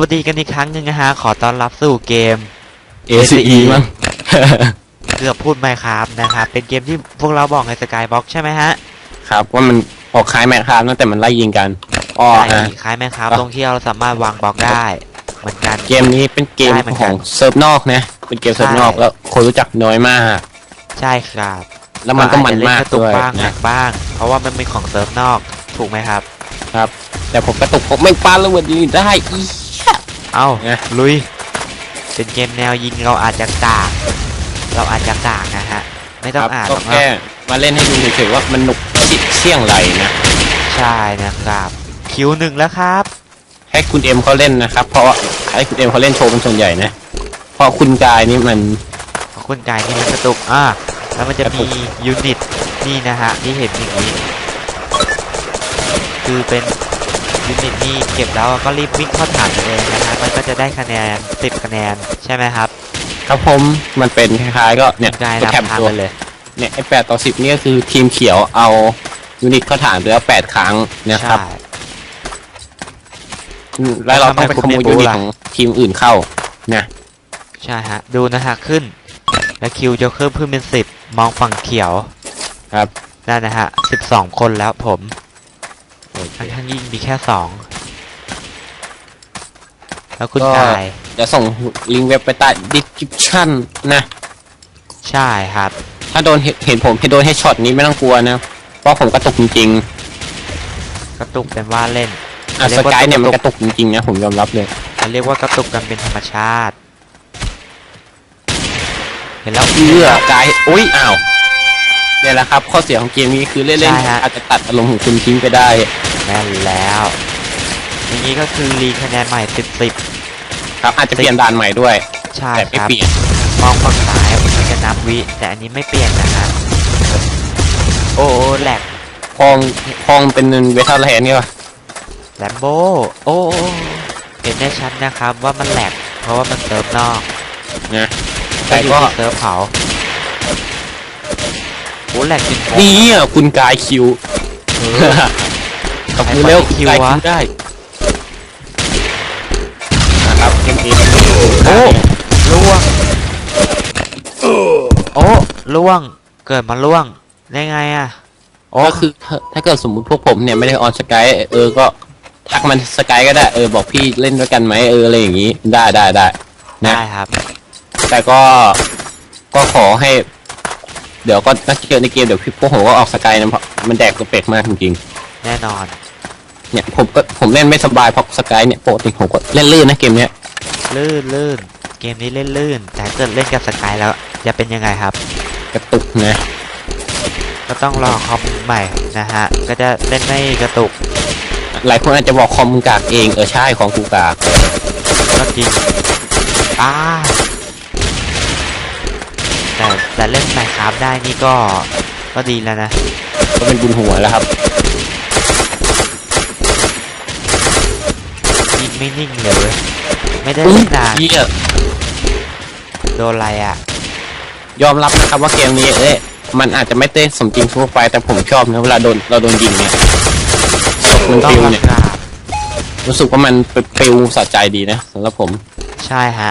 วัสดีกันอีกครั้งหนึ่งนะฮะ ขอต้อนรับสู่เกม ACE มั้ง เกือบพูดไมครับนะครับ เป็นเกมที่พวกเราบอกในสกายบ็อกใช่ไหมฮะ ครับว่ามันออกคล้ายแมคคามตั้งแต่มันไล่ยิงกันอ้อใช่ฮะ คล้ายไหมครับ อะ ตรงที่เราสามารถวางบล็อกได้ เหมือนกัน เกมนี้เป็นเกมได้เหมือนขกัอนงเซิร์ฟนอกนะ เป็นเกมเซิร์ฟใช่นอกแล้วคนรู้จักน้อยมาก ใช่ครับแล้วมันก็มันอาจจะเล่มากกระตุกด้วยบ้างหนันะกบ้าง เพราะว่ามันเป็นของเซิร์ฟนอก ถูกไหมครับครับแต่ผมกระตุกผมไม่ปาระเบิดยิงได้อีเอ้าไง ลุย เป็นเกมแนวยิงเราอาจจะกากเราอาจจะกากนะฮะ ไม่คต้อรังอ่านหก็รอกนะแค่มาเล่นให้ดูเฉยๆว่ามันหนุกเสี่ยงไหลนะใช่นะครับ คิวหนึ่งแล้วครับ ให้คุณเอ็มเขาเล่นนะครับ เพราะว่าให้คุณเอ็มเขาเล่นโชว์เป็นส่วนใหญ่นะเพราะคุณกายนี่มัน ขอบคุณกายที่มันกระตุก อ่า แล้วมันจะกระตุมีก ยูนิต นี่นะฮะ ที่เห็นอย่างนี้ คือเป็น ยูนิตนี่เก็บแล้วก็รีบวิ่งเข้าฐานเลยนะฮะมันก็จะได้คะแนน10คะแนนใช่ไหมครับ ครับผมมันเป็นคล้ายๆก็เนี่ยกายตัวแถบนำทางตัวไปเลย เนี่ยไอแปดต่อสิบเนี่ยคือทีมเขียวเอายูนิตเข้าฐานเหลือแปดครั้งนะครับใช่ อืมแล้วเราต้องไปขโมยยูนิตของทีมอื่นเข้านะใช่ฮะ ดูนะฮะขึ้น แล้วคิวจะเพิ่มขึ้นเป็น10มองฝั่งเขียว ครับ นั่นนะฮะ12คนแล้วผม ทั้งทั้งๆยิงมีแค่2แล้วคุณกายจะส่งลิงก์เว็บไปใต้ description นะ ใช่ครับถ้าโดนเห็นเห็นผมให้โดนให้ช็อตนี้ไม่ต้องกลัวนะ เพราะผมกระตุกจริงกระตุกเป็นว่าเล่น ๆอะเรีสยกว่า กายเนี่ยมันกกระระตุตุกกจริงๆนะผมยอมรับเลยเขาเรียกว่ากระตุกกันเป็นธรรมชาติ เห็นแล้วเอื้อกายอุ้ยอ้าว เนี่ยแหละครับ ข้อเสียของเกมนี้คือเล่นใช่ฮะ ๆอาจจะตัดอารมณ์ของคุณทิ้งไปได้แม่นแล้วอย่างนี้ก็คือรีคะแนนใหม่สิบสิบครับ อาจจะเปลี่ยนด่านใหม่ด้วย ใช่แต่ไม่ครับเปลี่ยน มองฝั่งซ้ายมันจะนับวิ แต่อันนี้ไม่เปลี่ยนนะฮะโอ้โอ้แหลกพองพองเป็นเวทเทอร์แลนด์เนี่ยป่ะแลมโบโอ้โอ้เห็นได้ชัดนะครับว่ามันแหลกเพราะว่ามันเซิร์ฟนอกนะแต่แต่อยู่ก็ที่เซิร์ฟเขา โอ้แหลกจริงนี่อะคุณกายคิวเออกับมือเร็วใครปล่อยคิวกายวะคิวได้นะครับเกมนี้โอ้ล่วงโอ้ล่วงเกิดมาล่วงได้ไงอะโอ้ก็คือถ้าถ้าเกิดสมมุติพวกผมเนี่ยไม่ได้ออนสกายเออก็ทักมันสกายก็ได้เออบอกพี่เล่นด้วยกันไหมเอออะไรอย่างงี้ได้ได้ได้นะได้ครับ แต่ก็ก็ขอให้ เดี๋ยวก็นักเจอในเกมเดี๋ยวพี่พวกผมก็ออกสกายนะเพราะมันแดกกระเป็กมากจริงแน่นอน ๆเนี่ยผมก็ผมเล่นไม่สบายเพราะสกายเนี่ยปกติผมก็เล่นลื่นนะเกมเนี้ยลื่นลื่นเกมนี้เล่นลื่น แต่ถ้าเกิดเล่นกับสกายแล้วจะเป็นยังไงครับ กระตุกนะก็ต้องรอคอมใหม่นะฮะ ก็จะเล่นไม่กระตุกหลายคนอาจจะบอกคอมมึงกากเองเออใช่ของกูกากก็จริงอ้า แต่แต่เล่นไมค์ครับได้นี่ก็ก็ดีแล้วนะ ก็เป็นบุญหัวแล้วครับยิงไม่นิ่งเลยเว้ยไม่ได้อุ๊เล่ยนนานเหี้ยโดนอะไรอะ ยอมรับนะครับว่าเกมนี้เอ๊ะมันอาจจะไม่เต้นสมจริงทั่วไปแต่ผมชอบนะเวลาโดนเราโดนยิงเนี่ยศพมันต้อปิงวรับเนี่ยกราบรู้สึกว่ามันปิวสะใจดีนะสำหรับผม ใช่ฮะ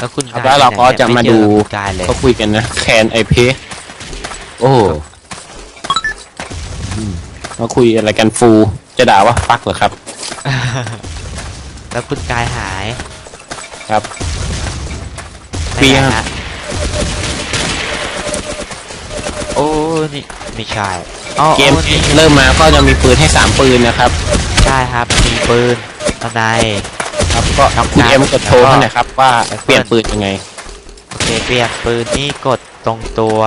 แล้วคุณครับกยแล้วเราก็ไปไหนจะนี่ยมาไเจอดูคุณกายเลยเขาคุยกันนะแคนไอเพโอ้อืมมาคุยอะไรกันฟู จะด่าว่าฟักเหรอครับ แล้วคุณกายหายครับไปเปีไหยนฮะโอ้นี่ไม่ใช่อ๋อเกมโอ้นี่เริ่มมาก็จะมีปืนให้สามปืนนะครับ ใช่ครับมีปืนตอนในครับ ก็ครับคุณเอ็มกดโชว์แล้วก็ให้หน่อยครับว่าแล้วก็เปลี่ยนปืนยังไงโอเคเปลี่ยนปืนนี่กดตรงตัว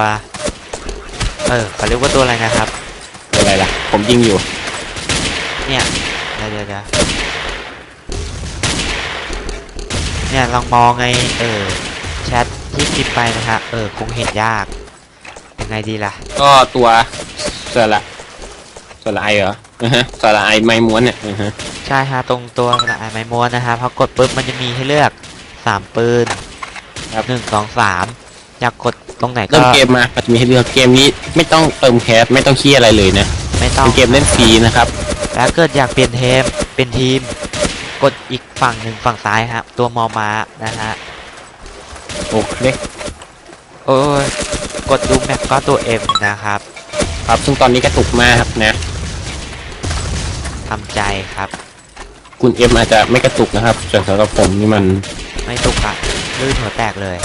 เออเขาเรียกว่าตัวอะไรนะครับอะไรล่ะ ผมยิงอยู่ เนี่ยเดี๋ยวเดี๋ยวเดี๋ยวเนี่ยลองมองไงเออแชทที่พิมพ์ไปนะฮะเออคงเห็นยากยังไงดีล่ะ ก็ตัวสระสระไอเหรออือฮะสระไอไม้ม้วนเนี่ยอือฮะใช่ฮะตรงตัวกระดาษไม้ม้วนนะฮะพอกดปุ๊บมันจะมีให้เลือกสามปืนครับหนึ่งสองสามอยากกดตรงไหนก็เริ่มเกมมาก็จะมีให้เลือกเกมนี้ไม่ต้องเติมแคสไม่ต้องเครียดอะไรเลยนะไม่ต้องเป็นเกมเล่นฟรีนะครับแล้วเกิดอยากเปลี่ยนเทมเป็นทีม กดอีกฝั่งหนึ่งฝั่งซ้ายครับตัวมอม้านะฮะโอเคโอ้ยกดดูแมปก็ตัว M นะครับ ครับซึ่งตอนนี้กระตุกมากครับนะทำใจครับ คุณเอ็มอาจจะไม่กระตุกนะครับส่วนสำหรับผมนี่มันไม่ตุกอะลื่นหัวแตกเลย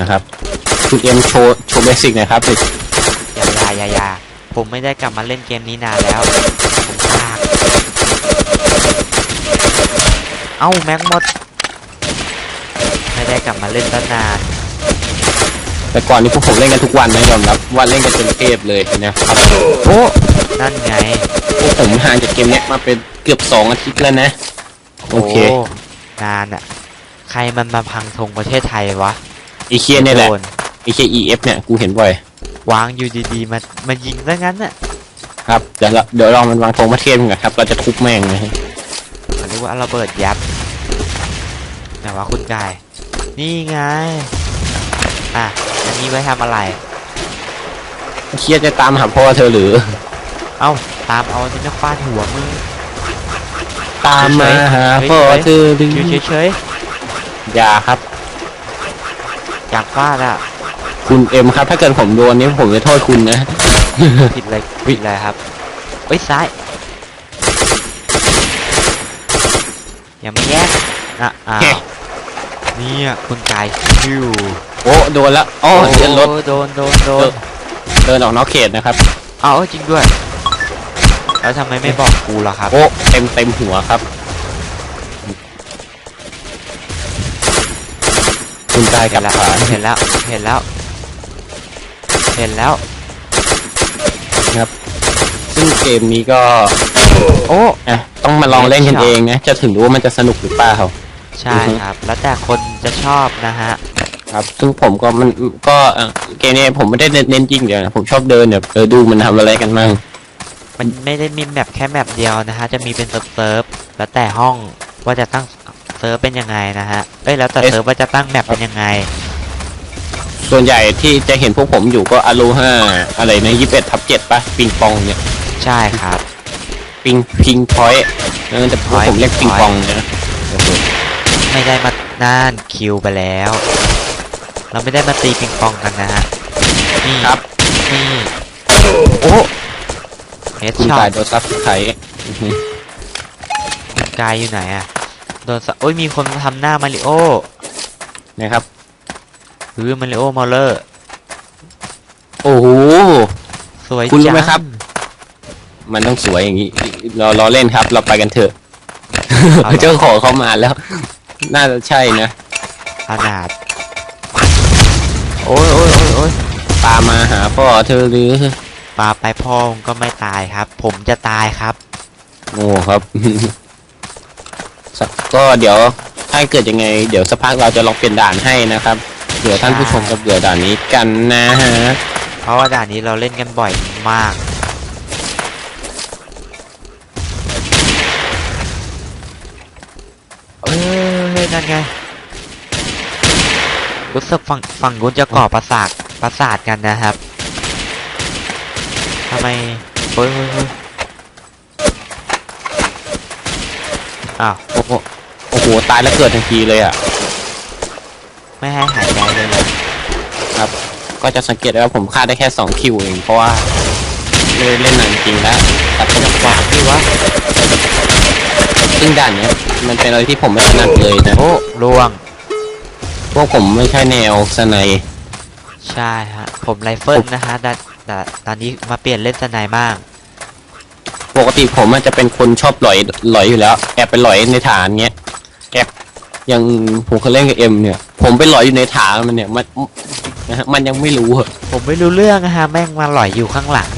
นะครับ คุณเอ็มโชว์โชว์เบสิกหนะครับอย่าอย่าอย่าอย่าผมไม่ได้กลับมาเล่นเกมนี้นานแล้วผมพลาดเอ้าแม็กหมด ไม่ได้กลับมาเล่นตั้งนานแต่ก่อนนี้พวกผมเล่นกันทุกวันนะยอมรับว่าเล่นกันจนเทพเลยนะครับโอ้ นั่นไง พวกผมห่างจากเกมเนี้ยมาเป็นเกือบสองอาทิตย์แล้วนะ โอเค นานอะใครมันมาพังธงประเทศไทยวะไอเคียเนี่ยแหละโดนไอเคีย EF เนี่ย กูเห็นบ่อย วางอยู่ดีๆ มามายิงซะงั้นน่ะ ครับ เดี๋ยวเราเดี๋ยวลองมันวางธงมาเทียบกันครับ เราจะทุบแม่งนะฮะเขาเรียกว่าระเบิดยัดแต่ว่าคุณกาย นี่ไง อะ อันนี้ไว้ทำอะไรไอ้เคียจะตามหาพ่อเธอหรือ เอ้าตามเอานี่มาฟาดหัวมึงตามมาหาเฮ้ยพ่อเฮ้ยเธอหรืออยู่เฉยอย่าครับๆอยากฟาดอะคุณเอ็มครับ ถ้าเกิดผมโดนนี้ผมจะโทษคุณนะผิดเลยผิดเลยครับเอ้ยซ้ายอย่ามาแย่งอะอ้าเฮ้วเนี่ยคุณกายคิวโอ้โดนแล้วโอ้เดินรถโดนโดนโดนเดินออกนอกเขตนะครับ เอาจริงด้วย แล้วทำไมไม่บอกกูล่ะครับ โอ้เต็มเต็มหัวครับ คุณกายกับเห็นแล้วขาเห็นแล้ว เห็นแล้ว เห็นแล้วซึ่งเกมนี้ก็ โอ้อะต้องมาลองเล่นกันเองนะ จะถึงรู้ว่ามันจะสนุกหรือเปล่าใช่ครับ แล้วแต่คนจะชอบนะฮะ ครับ ซึ่งผมก็มันก็เอ่อเกมนี้ผมไม่ได้เน้นจริงเดียวนะ ผมชอบเดินแบบเออดูมันทำอะไรกันมั่ง มันไม่ได้มีแมปแค่แมปเดียวนะฮะ จะมีเป็นเซิร์ฟเซิร์ฟแล้วแต่ห้องว่าจะตั้งเซิร์ฟเป็นยังไงนะฮะเอ้ยแล้วแต่เซิร์ฟว่าจะตั้งแมปเป็นยังไง ส่วนใหญ่ที่จะเห็นพวกผมอยู่ก็อารูห้าอะไรนะยี่สิบเอ็ดทับเจ็ดปะปิงปองเนี่ย ใช่ครับ ปิงพิงพอยต์นั่นแต่พวกผมเรียกปิงปองนะโอ้โหไม่ได้มาน่านคิวไปแล้ว เราไม่ได้มาตีปิงปองกันนะฮะนี่ครับนี่โอ้เฮ ดคุณช็อกายตโดนซับสไครต์กายอยู่ไหนอะโดนสะโอ้ยมีคนทำหน้ามาริโอนะครับหรือมาริโอมอลเลอร์ โอ้โห สวยคุณรู้จังไหมครับ มันต้องสวยอย่างนี้เราเราเล่นครับ เราไปกันเถอะ เอาเหรอเจ้าของเขามาแล้ว น่าจะใช่นะขนาดโอ้ยโอ้ยโอ้ยโอ้ยตามมาหาพ่อเธอหรือ ปาไปพ่อมึงก็ไม่ตายครับ ผมจะตายครับ โอ้ครับสักก็เดี๋ยวถ้าเกิดยังไง เดี๋ยวสักพักเราจะลองเปลี่ยนด่านให้นะครับเผื่อท่านผู้ชมจะเบื่อด่านนี้กันนะฮะเพราะว่าด่านนี้เราเล่นกันบ่อยมาก เอ้ยนั่นไงรู้สึกฝั่งฝั่งนู้นจะก่อประสาทประสาทกันนะครับ ทำไมเฮ้ยเฮ้ยเฮ้ยอ้าวโอ้โหโอ้โหตายแล้วเกิดทันทีเลยอะ ไม่ให้หายใจเลยเหรอก็จะสังเกตได้ว่าผมฆ่าได้แค่สองคิวเองเพราะว่าไม่ได้เล่นนานจริงแล้วแต่ผมจังหวะที่วะซึ่งด่านเนี้ยมันเป็นอะไรที่ผมไม่ถนัดเลยนะโอ้ล่วงพวกผมไม่ใช่แนวสไนยใช่ฮะผมไรเฟิลนะฮะแต่ แต่ตอนนี้มาเปลี่ยนเล่นสไนด์บ้างปกติผมอาจจะเป็นคนชอบหลอยหลอยอยู่แล้ว แอบไปหลอยในฐานเงี้ยแอบอย่างผมเคยเล่นกับเอ็มเนี่ย ผมไปหลอยอยู่ในฐานมันเนี่ยมันนะฮะมันยังไม่รู้อะผมไม่รู้เรื่องนะฮะแม่งมาหล่อยอยู่ข้างหลัง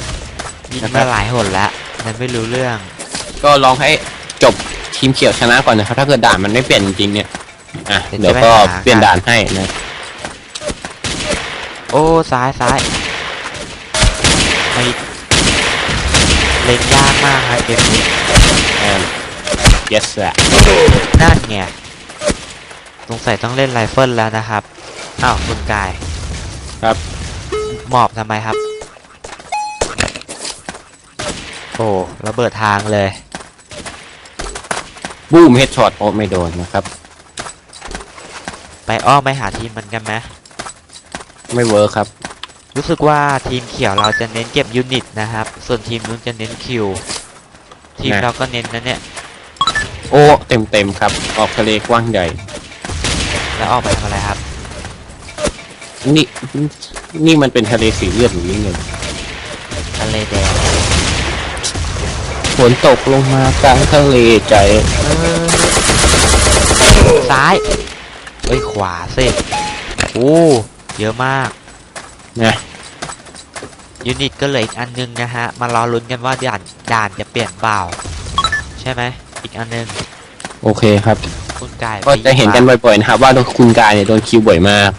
ยิงนะครัมาบหลายหนแล้วมันไม่รู้เรื่อง ก็ลองให้จบทีมเขียวชนะก่อนนะครับ ถ้าเกิดด่านมันไม่เปลี่ยนจริงๆเนี่ยอะเดี๋ยวเดี๋ยวจะก็ไปหาเปลี่ยนด่านให้นะ โอ้ซ้ายซ้าย ไม่เล่นยากมากครับเกมนี้แอน yes อะนั่นไงสงสัยต้องเล่นไรเฟิลแล้วนะครับ อ้าวคุณกาย ครับ หมอบทำไมครับ โอ้ระเบิดทางเลย บูมเฮดช็อตโอ้ไม่โดนนะครับ ไปอ้อมไปหาทีมมันกันไหมไม่เวิร์คครับ รู้สึกว่าทีมเขียวเราจะเน้นเก็บยูนิตนะครับ ส่วนทีมนู้นจะเน้นคิว ทีมนะเราก็เน้นนะเนี่ย โอ้เต็มเต็มๆครับ ออกทะเลกว้างใหญ่ แล้วออกไปทำอะไรครับ นี่ นี่มันเป็นทะเลสีเลือดหรือยังไงทะเลแดง ฝนตกลงมากลางทะเลใจ ซ้ายเอ้ย ขวาสิโอ้เยอะมาก นะ ยูนิตก็เหลืออีกอันนึงนะฮะ มารอลุ้นกันว่าด่านด่านจะเปลี่ยนเปล่า ใช่ไหมอีกอันนึงโอเคครับ คุณกายก็จะเห็นกันบ่อยๆนะครับว่าโดนคุณกายเนี่ยโดนคิวบ่อยมาก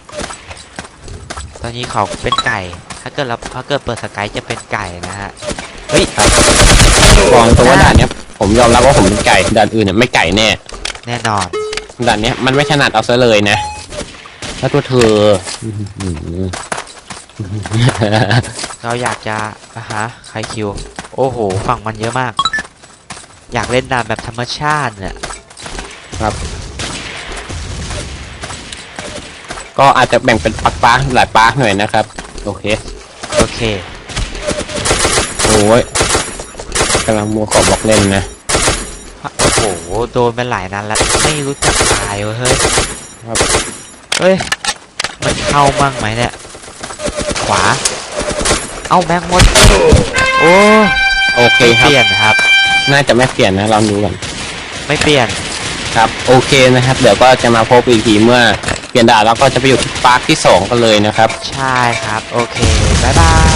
ตอนนี้เขาเป็นไก่ ถ้าเกิดเราถ้าเกิดเปิดสกายจะเป็นไก่นะฮะ เฮ้ยบอกตรงว่าด่านเนี้ยผมยอมรับว่าผมเป็นไก่ด่านอื่นเนี่ยไม่ไก่แน่ แน่นอนด่านเนี้ยมันไม่ถนัดเอาซะเลยนะ ถ้าตัวเธออื้อหือ เราอยากจะอะฮะใครคิว โอ้โห ฝั่งมันเยอะมาก อยากเล่นด่านแบบธรรมชาติเนี่ยก็อาจจะแบ่งเป็นปักปาร์คหลายปาร์คหน่อยนะครับ โอเค โอเค โอ้ยกำลังมัวขอบล็อกเล่นนะ โอ้โห โดนไปหลายนัดแล้ว ไม่รู้จักตายเว้ยเฮ้ย ครับ เฮ้ย มันเข้ามั่งไหมเนี่ย ขวา เอาแม็กหมด โอ้โอเคไม่คเปรับ ลี่ยนครับ น่าจะไม่เปลี่ยนนะลองดูกันไม่เปลี่ยน ครับ โอเคนะครับ เดี๋ยวก็จะมาพบอีกทีเมื่อเปลี่ยนด่านแล้วก็จะไปอยู่ที่ปาร์คที่สองกันเลยนะครับ ใช่ครับ โอเค บ๊ายบาย